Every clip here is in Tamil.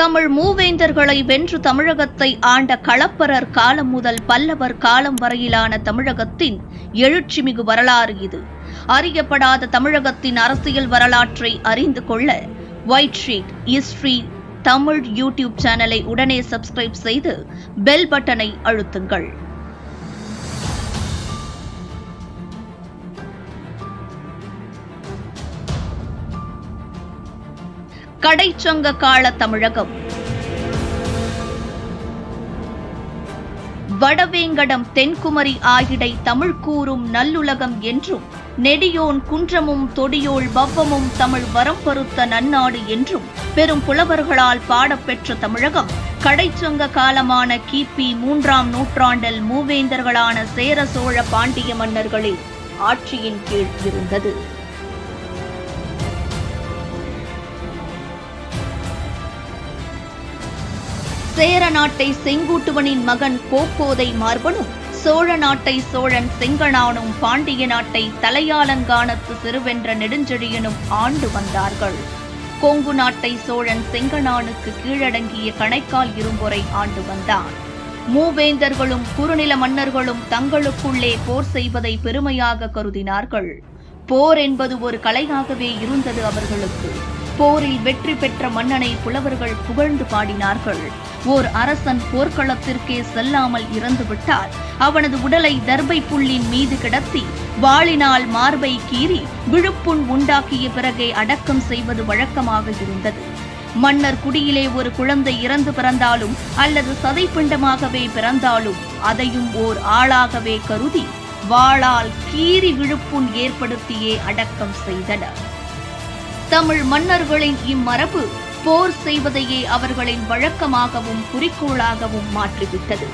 தமிழ் மூவேந்தர்களை வென்று தமிழகத்தை ஆண்ட களப்பரர் காலம் முதல் பல்லவர் காலம் வரையிலான தமிழகத்தின் எழுச்சிமிகு வரலாறு இது. அறியப்படாத தமிழகத்தின் அரசியல் வரலாற்றை அறிந்து கொள்ள white sheet history Tamil YouTube சேனலை உடனே சப்ஸ்கிரைப் செய்து பெல் பட்டனை அழுத்துங்கள். கடைச்சங்க கால தமிழகம் வடவேங்கடம் தென்குமரி ஆகிடை தமிழ் கூறும் நல்லுலகம் என்றும் நெடியோன் குன்றமும் தொடியோள் பவ்வமும் தமிழ் வரம் பருத்த நன்னாடு என்றும் பெரும் புலவர்களால் பாடப்பெற்ற தமிழகம் கடைச்சங்க காலமான கிபி மூன்றாம் நூற்றாண்டில் மூவேந்தர்களான சேர சோழ பாண்டிய மன்னர்களில் ஆட்சியின் கீழ் இருந்தது. சேர நாட்டை செங்கூட்டுவனின் மகன் கோக்கோதை மார்பனும் சோழ நாட்டை சோழன் செங்கனானும் பாண்டிய நாட்டை தலையாலங்கானத்து சிறுவென்ற நெடுஞ்செழியனும் ஆண்டு வந்தார்கள். கொங்கு நாட்டை சோழன் செங்கனானுக்கு கீழடங்கிய கணைக்கால் இரும்பொறை ஆண்டு வந்தான். மூவேந்தர்களும் குறுநில மன்னர்களும் தங்களுக்குள்ளே போர் செய்வதை பெருமையாக கருதினார்கள். போர் என்பது ஒரு கலையாகவே இருந்தது அவர்களுக்கு. போரில் வெற்றி பெற்ற மன்னனை புலவர்கள் புகழ்ந்து பாடினார்கள். ஓர் அரசன் போர்க்களத்திற்கே செல்லாமல் இறந்துவிட்டால் அவனது உடலை தர்பை புல்லின் மீது கிடத்தி வாளினால் மார்பை கீறி விழுப்புண் உண்டாக்கிய பிறகே அடக்கம் செய்வது வழக்கமாக இருந்தது. மன்னர் குடியிலே ஒரு குழந்தை இறந்து பிறந்தாலும் அல்லது சதைப்பிண்டமாகவே பிறந்தாலும் அதையும் ஓர் ஆளாகவே கருதி வாளால் கீறி விழுப்புண் ஏற்படுத்தியே அடக்கம் செய்தனர். தமிழ் மன்னர்களின் இம்மரபு போர் செய்வதையே அவர்களின் வழக்கமாகவும் குறிக்கோளாகவும் மாற்றிவிட்டது.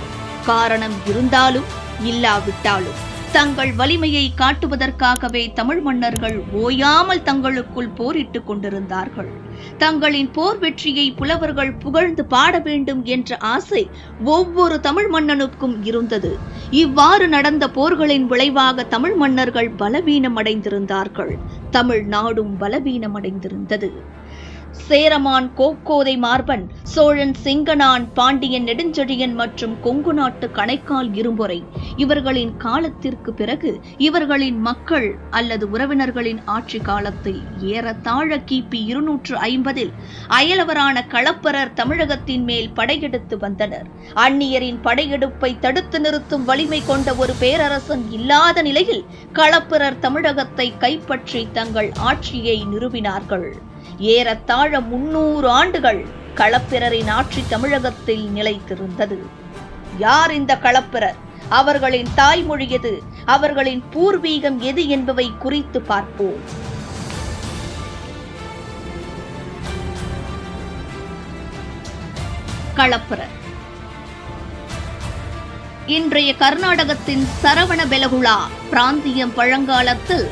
காரணம் இருந்தாலும் இல்லாவிட்டாலும் தங்கள் வலிமையை காட்டுவதற்காகவே தமிழ் மன்னர்கள் ஓயாமல் தங்களுக்குள் போரிட்டுக் கொண்டிருந்தார்கள். தங்களின் போர் வெற்றியை புலவர்கள் புகழ்ந்து பாட வேண்டும் என்ற ஆசை ஒவ்வொரு தமிழ் மன்னனுக்கும் இருந்தது. இவ்வாறு நடந்த போர்களின் விளைவாக தமிழ் மன்னர்கள் பலவீனமடைந்திருந்தார்கள். தமிழ் நாடும் பலவீனமடைந்திருந்தது. சேரமான் கோக்கோதை மார்பன் சோழன் சிங்கனான் பாண்டியன் நெடுஞ்செழியன் மற்றும் கொங்கு நாட்டு கணைக்கால் இரும்பொறை. இவர்களின் காலத்திற்கு பிறகு இவர்களின் மக்கள் அல்லது உறவினர்களின் ஆட்சி காலத்தில் ஏறத்தாழ கிபி இருநூற்று ஐம்பதில் அயலவரான களப்பரர் தமிழகத்தின் மேல் படையெடுத்து வந்தனர். அந்நியரின் படையெடுப்பை தடுத்து நிறுத்தும் வலிமை கொண்ட ஒரு பேரரசன் இல்லாத நிலையில் களப்பிரர் தமிழகத்தை கைப்பற்றி தங்கள் ஆட்சியை நிறுவினார்கள். ஏறத்தாழ முன்னூறு ஆண்டுகள் களப்பிரரின் ஆட்சி தமிழகத்தில் நிலைத்திருந்தது. யார் இந்த களப்பிரர்? அவர்களின் தாய்மொழி எது? அவர்களின் பூர்வீகம் எது என்பவை குறித்து பார்ப்போம். களப்பிரர். இன்றைய கர்நாடகத்தின் சரவண பெலகுளா பிராந்தியம் பழங்காலத்தில்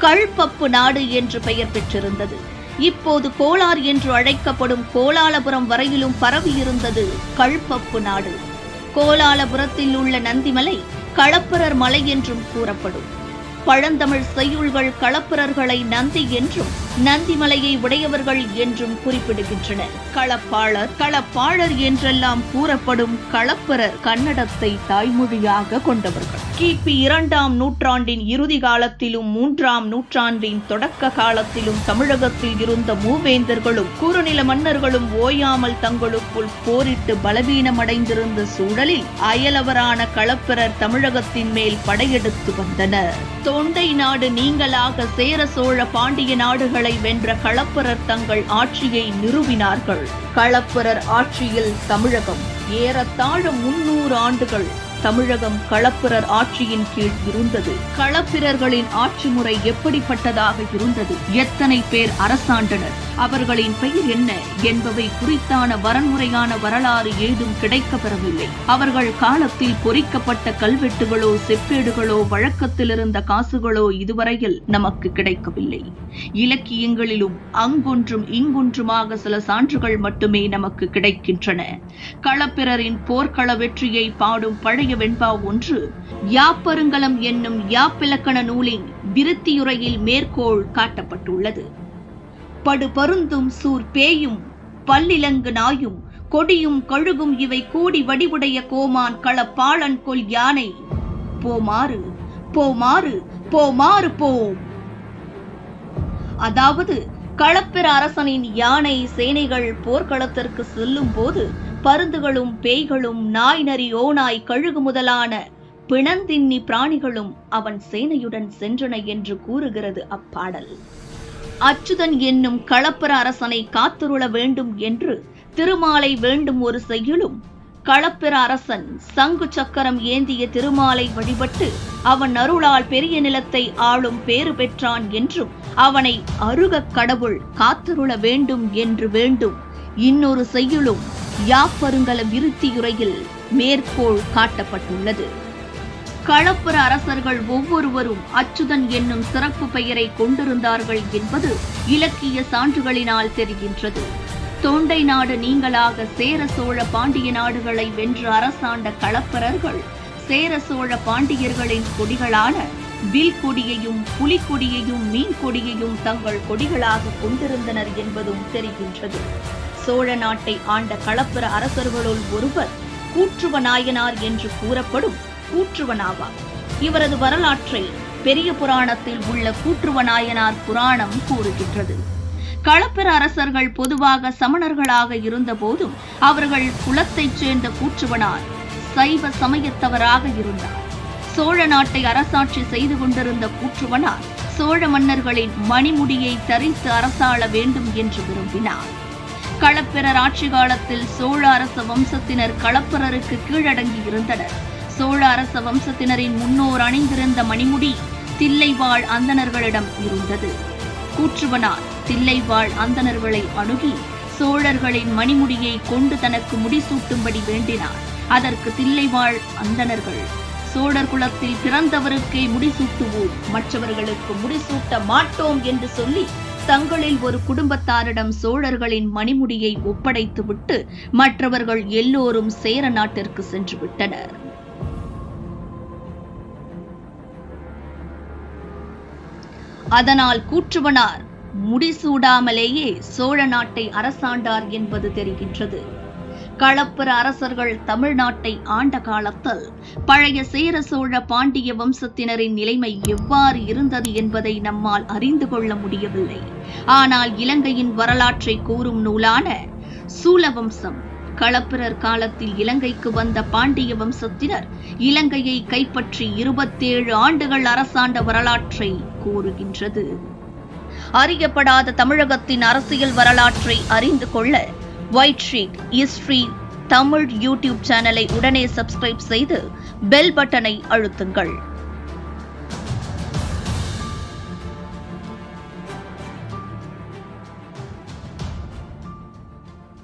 கல்பப்பு நாடு என்று பெயர் பெற்றிருந்தது. இப்போது கோலார் என்று அழைக்கப்படும் கோலாலபுரம் வரையிலும் பரவியிருந்தது கள்பப்பு நாடு. கோலாலபுரத்தில் உள்ள நந்திமலை களப்பிரர் மலை என்றும் கூறப்படும். பழந்தமிழ் செய்யுள்கள் களப்பிரர்களை நந்தி என்றும் நந்திமலையை உடையவர்கள் என்றும் குறிப்பிடுகின்றனர். களப்பாளர் களப்பாளர் என்றெல்லாம் கூறப்படும் களப்பரர் கன்னடத்தை தாய்மொழியாக கொண்டவர்கள். கிபி இரண்டாம் நூற்றாண்டின் இறுதி காலத்திலும் மூன்றாம் நூற்றாண்டின் தொடக்க காலத்திலும் தமிழகத்தில் இருந்த மூவேந்தர்களும் குறுநில மன்னர்களும் ஓயாமல் தங்களுக்குள் போரிட்டு பலவீனமடைந்திருந்த சூழலில் அயலவரான களப்பிரர் தமிழகத்தின் மேல் படையெடுத்து வந்தனர். தொண்டை நாடு நீங்களாக சேர சோழ பாண்டிய நாடுகளை வென்ற களப்பரர் தங்கள் ஆட்சியை நிறுவினார்கள். களப்பரர் ஆட்சியில் தமிழகம் ஏறத்தாழ முன்னூறு ஆண்டுகள் தமிழகம் களப்பிரர் ஆட்சியின் கீழ் இருந்தது. களப்பிரர்களின் ஆட்சி முறை எப்படிப்பட்டதாக இருந்தது? எத்தனை பேர் அரசாண்டனர்? அவர்களின் பெயர் என்ன? என்பவை குறித்தான வரன்முறையான வரலாறு ஏதும் கிடைக்கப்பெறவில்லை. அவர்கள் காலத்தில் பொறிக்கப்பட்ட கல்வெட்டுகளோ செப்பேடுகளோ வழக்கத்தில் இருந்த காசுகளோ இதுவரையில் நமக்கு கிடைக்கவில்லை. இலக்கியங்களிலும் அங்கொன்றும் இங்கொன்றுமாக சில சான்றுகள் மட்டுமே நமக்கு கிடைக்கின்றன. களப்பிரரின் போர்க்கள வெற்றியை பாடும் பழைய வெண்பா ஒன்று யாப்பருங்கலம் என்னும் யாப்பிலக்கண நூலின் விருத்தியுரையில் மேற்கோள் காட்டப்பட்டுள்ளது. படு பருந்தும் சூர் பேயும் பல்லிலங்கு நாயும் கொடியும் கழுகும் இவை கூடி வடிவுடைய கோமான் களப்பாளன் கொல் யானை. போமாறு போமாறு போமாறு போம். அதாவது களப்பிர அரசனின் யானை சேனைகள் போர்க்களத்திற்கு செல்லும் போது பருந்துகளும் பேய்களும் நாய் நரி ஓநாய் கழுகு முதலான பிணந்தின்னி பிராணிகளும் அவன் சேனையுடன் சென்றன என்று கூறுகிறது அப்பாடல். அச்சுதன் என்னும் களப்பர அரசனை காத்துருள வேண்டும் என்று திருமாலை வேண்டும் ஒரு செய்யுளும் களப்பிர அரசன் சங்கு சக்கரம் ஏந்திய திருமாலை வழிபட்டு அவன் அருளால் பெரிய நிலத்தை ஆளும் பேறு பெற்றான் என்றும் அவனை அருகக் கடவுள் காத்திருள வேண்டும் என்று வேண்டும். இன்னொரு செய்யுளும் யாப்பருங்கல விருத்தியுரையில் மேற்கோள் காட்டப்பட்டுள்ளது. களப்புற அரசர்கள் ஒவ்வொருவரும் அச்சுதன் என்னும் சிறப்பு பெயரை கொண்டிருந்தார்கள் என்பது இலக்கிய சான்றுகளினால் தெரிகின்றது. தொண்டை நாடு நீங்களாக சேர சோழ பாண்டிய நாடுகளை வென்று அரசாண்ட களப்பரர்கள் சேர சோழ பாண்டியர்களின் கொடிகளான வில் கொடியையும் புலிக்கொடியையும் மீன் கொடியையும் தங்கள் கொடிகளாக கொண்டிருந்தனர் என்பதும் தெரிகின்றது. சோழ நாட்டை ஆண்ட களப்பிர அரசர்களுள் ஒருவர் கூற்றுவ நாயனார் என்று கூறப்படும் கூற்றுவனாவார். இவரது வரலாற்றை பெரிய புராணத்தில் உள்ள கூற்றுவ நாயனார் புராணம் கூறுகின்றது. களப்பிர அரசர்கள் பொதுவாக சமணர்களாக இருந்தபோதும் அவர்கள் குலத்தைச் சேர்ந்த கூற்றுவனார் சைவ சமயத்தவராக இருந்தார். சோழ நாட்டை அரசாட்சி செய்து கொண்டிருந்த கூற்றுவனார் சோழ மன்னர்களின் மணிமுடியை தரித்து அரசாள வேண்டும் என்று விரும்பினார். களப்பிரர் ஆட்சி காலத்தில் சோழ அரச வம்சத்தினர் களப்பிரருக்கு கீழடங்கி இருந்தனர். சோழ அரச வம்சத்தினரின் முன்னோர் அணிந்திருந்த மணிமுடி தில்லைவாழ் அந்தணர்களிடம் இருந்தது. கூற்றுவனார் தில்லைவாழ் அந்தணர்களை அணுகி சோழர்களின் மணிமுடியை கொண்டு தனக்கு முடிசூட்டும்படி வேண்டினார். அதற்கு தில்லைவாழ் அந்தணர்கள் சோழர் குலத்தில் பிறந்தவருக்கே முடிசூட்டுவோம் மற்றவர்களுக்கு முடிசூட்ட மாட்டோம் என்று சொல்லி தங்களில் ஒரு குடும்பத்தாரிடம் சோழர்களின் மணிமுடியை ஒப்படைத்துவிட்டு மற்றவர்கள் எல்லோரும் சேர நாட்டிற்கு சென்று விட்டனர் அதனால் கூற்றுவனார் முடிசூடாமலேயே சோழ நாட்டை அரசாண்டார் என்பது தெரிகின்றது. களப்பிர அரசர்கள் தமிழ்நாட்டை ஆண்ட காலத்தில் பழைய சேர சோழ பாண்டிய வம்சத்தினரின் நிலைமை எவ்வாறு இருந்தது என்பதை நம்மால் அறிந்து கொள்ள முடியவில்லை. ஆனால் இலங்கையின் வரலாற்றை கூறும் நூலான சூலவம்சம் களப்பிரர் காலத்தில் இலங்கைக்கு வந்த பாண்டிய வம்சத்தினர் இலங்கையை கைப்பற்றி இருபத்தேழு ஆண்டுகள் அரசாண்ட வரலாற்றை கூறுகின்றது. அறியப்படாத தமிழகத்தின் அரசியல் வரலாற்றை அறிந்து கொள்ள white sheet history Tamil YouTube சேனலை உடனே சப்ஸ்கிரைப் செய்து பெல் பட்டனை அழுத்துங்கள்.